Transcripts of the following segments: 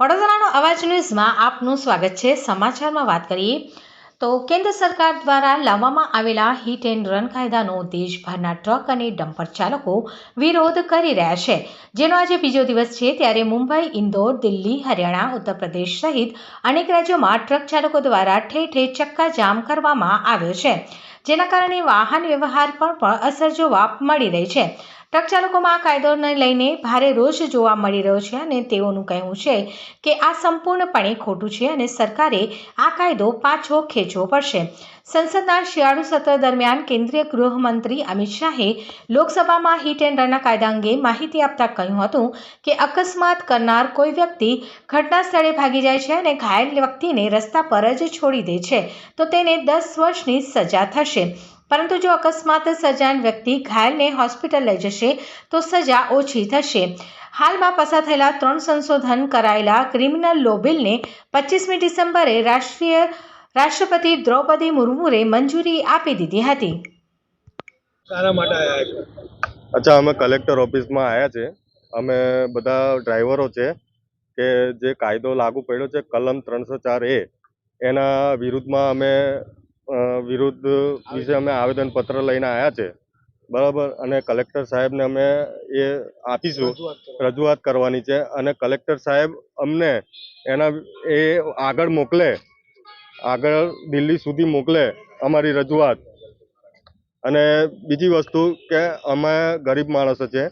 વડોદરાનો અવાજ ન્યૂઝમાં આપનું સ્વાગત છે. સમાચારમાં વાત કરીએ તો કેન્દ્ર સરકાર દ્વારા લાવવામાં આવેલા હિટ એન્ડ રન કાયદાનો દેશભરના ટ્રક અને ડમ્પર ચાલકો વિરોધ કરી રહ્યા છે. જેનો આજે બીજો દિવસ છે ત્યારે મુંબઈ, ઇન્દોર, દિલ્હી, હરિયાણા ઉત્તર પ્રદેશ સહિત અનેક રાજ્યોમાં ટ્રક ચાલકો દ્વારા ઠેર ઠેર ચક્કાજામ કરવામાં આવ્યો છે. જેના કારણે વાહન વ્યવહાર પર પણ અસર જોવા મળી રહી છે. ટ્રક ચાલકોમાં આ કાયદોને લઈને ભારે રોષ જોવા મળી રહ્યો છે અને તેઓનું કહેવું છે કે આ સંપૂર્ણપણે ખોટું છે અને સરકારે આ કાયદો પાછો ખેંચવો પડશે. સંસદના શિયાળુ સત્ર દરમિયાન કેન્દ્રીય ગૃહમંત્રી અમિત શાહે લોકસભામાં હિટ એન્ડ રનના કાયદા અંગે માહિતી આપતા કહ્યું હતું કે અકસ્માત કરનાર કોઈ વ્યક્તિ ઘટના સ્થળે ભાગી જાય છે અને ઘાયલ વ્યક્તિને રસ્તા પર જ છોડી દે છે. તો તેને દસ વર્ષની સજા થશે. પરંતુ જો અકસ્માત સર્જાયેલ વ્યક્તિ ઘાયલને હોસ્પિટલ લઈ જશે તો સજા ઓછી થશે. હાલમાં પસાર થયેલા ત્રણ સંશોધન કરાયેલા ક્રિમિનલ લો બિલને પચીસમી ડિસેમ્બરે રાષ્ટ્રીય રાષ્ટ્રપતિ દ્રૌપદી મુર્મુએ મંજૂરી આપી દીધી હતી. શાના માટે આવ્યા છો? અચ્છા અમે કલેક્ટર ઓફિસમાં આવ્યા છે. અમે બધા ડ્રાઈવરો છે કે જે કાયદો લાગુ પડ્યો છે કલમ ત્રણસો ચાર એ. એના વિરુદ્ધમાં અમે વિરુદ્ધ વિશે અમે આવેદનપત્ર લઈને આવ્યા છે. બરાબર? અને કલેક્ટર સાહેબને અમે એ આપીશું. રજૂઆત કરવાની. છે. અને કલેક્ટર સાહેબ અમને એના એ આગળ મોકલે આગળ દિલ્હી સુધી મોકલે અમારી રજૂઆત. અને બીજી વસ્તુ કે અમે ગરીબ માણસો છે.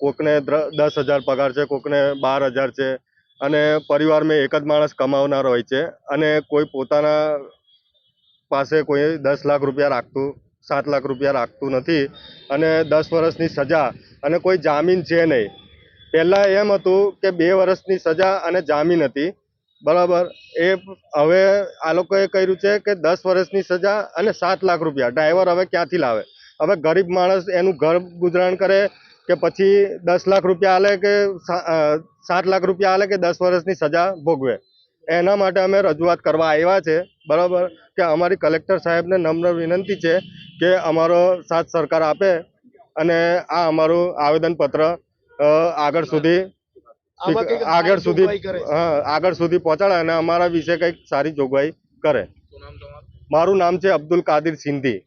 કોકને દસ હજાર પગાર છે કોકને બાર હજાર છે. અને પરિવારમાં એક જ માણસ કમાવનાર હોય છે. અને કોઈ પોતાના પાસે કોઈ દસ લાખ રૂપિયા રાખતું, સાત લાખ રૂપિયા રાખતું નથી અને દસ વર્ષની સજા અને કોઈ જામીન છે નહીં. પહેલાં એમ હતું કે બે વર્ષની સજા અને જામીન હતી. બરાબર? એ હવે આ લોકોએ કર્યું છે કે દસ વર્ષની સજા અને સાત લાખ રૂપિયા. ડ્રાઈવર હવે ક્યાંથી લાવે? હવે ગરીબ માણસ એનું ઘર ગુજરાન કરે કે પછી દસ લાખ રૂપિયા આલે કે સાત લાખ રૂપિયા આલે કે દસ વર્ષની સજા ભોગવે? એના માટે અમે રજૂઆત કરવા આવ્યા છે. બરાબર? કે અમારી કલેક્ટર સાહેબને નમ્ર વિનંતી છે કે અમારો સાથ સરકાર આપે અને આ અમારું આવેદનપત્ર અ, આગળ સુધી આગળ સુધી આગળ સુધી પહોંચાડે અને અમારા વિશે કંઈક સારી જોગવાઈ કરે. મારું નામ છે અબ્દુલ કાદિર સિંધી.